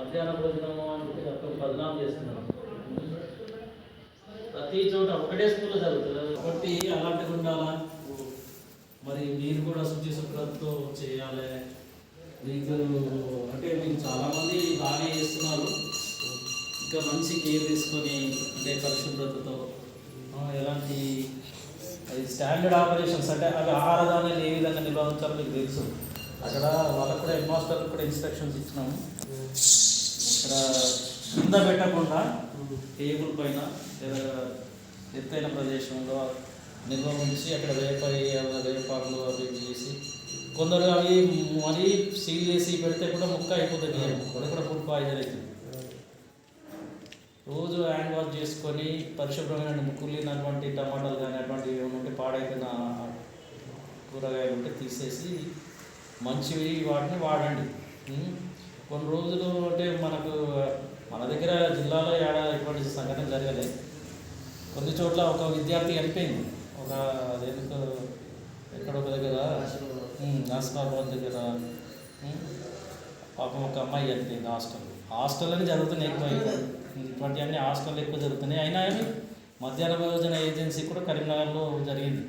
మధ్యాహ్న భోజనము అంటే అక్కడ బదనాం చేస్తున్నారు ప్రతి చోట ఒకటే స్కూల్లో జరుగుతుంది కాబట్టి అలాంటివి ఉండాలా? మరి మీరు కూడా శుచి శుభ్రతతో చేయాలి. మీకు అంటే మీకు చాలామంది బాగానే చేస్తున్నారు. ఇంకా మంచి కేర్ తీసుకొని అంటే పరిశుభ్రతతో ఎలాంటి అది స్టాండర్డ్ ఆపరేషన్స్ అంటే అవి ఆహార ధాన్యాలు ఏ విధంగా నిర్వహించాలో మీకు తెలుసు. అక్కడ వాళ్ళకు కూడా హెడ్ మాస్టర్కి కూడా ఇన్స్ట్రక్షన్స్ ఇచ్చినాము. ఇక్కడ కింద పెట్టకుండా టేబుల్ పైన లేదా ఎత్తైన ప్రదేశంలో నిల్వ ఉంచి అక్కడ వేప వేపాకులు అవి చేసి కొందరు అవి మరీ సీల్ చేసి పెడితే కూడా ముక్క అయిపోతుంది. అది కూడా ఫుడ్ పాయిజన్ అవుతుంది రోజు హ్యాండ్ వాష్ చేసుకొని పరిశుభ్రమైన ముక్కులినటువంటి టమాటాలు కానీ అటువంటివి ఏమైనా ఉంటే పాడైపోయిన కూరగాయలు ఉంటే తీసేసి మంచివి వాటిని వాడండి. కొన్ని రోజులు అంటే మనకు మన దగ్గర జిల్లాలో ఏడ ఎటువంటి సంఘటన జరగలేదు కొన్ని చోట్ల ఒక విద్యార్థి చనిపోయింది. ఒక అదేందుకు ఎక్కడ ఒక దగ్గర నాస్కాబాద్ దగ్గర. పాపం ఒక అమ్మాయి చనిపోయింది హాస్టల్. హాస్టల్లోనే జరుగుతున్నాయి ఎక్కువ ఇటువంటివన్నీ హాస్టల్ ఎక్కువ జరుగుతున్నాయి. అయినా కానీ మధ్యాహ్న భోజన ఏజెన్సీ కూడా కరీంనగర్లో జరిగింది.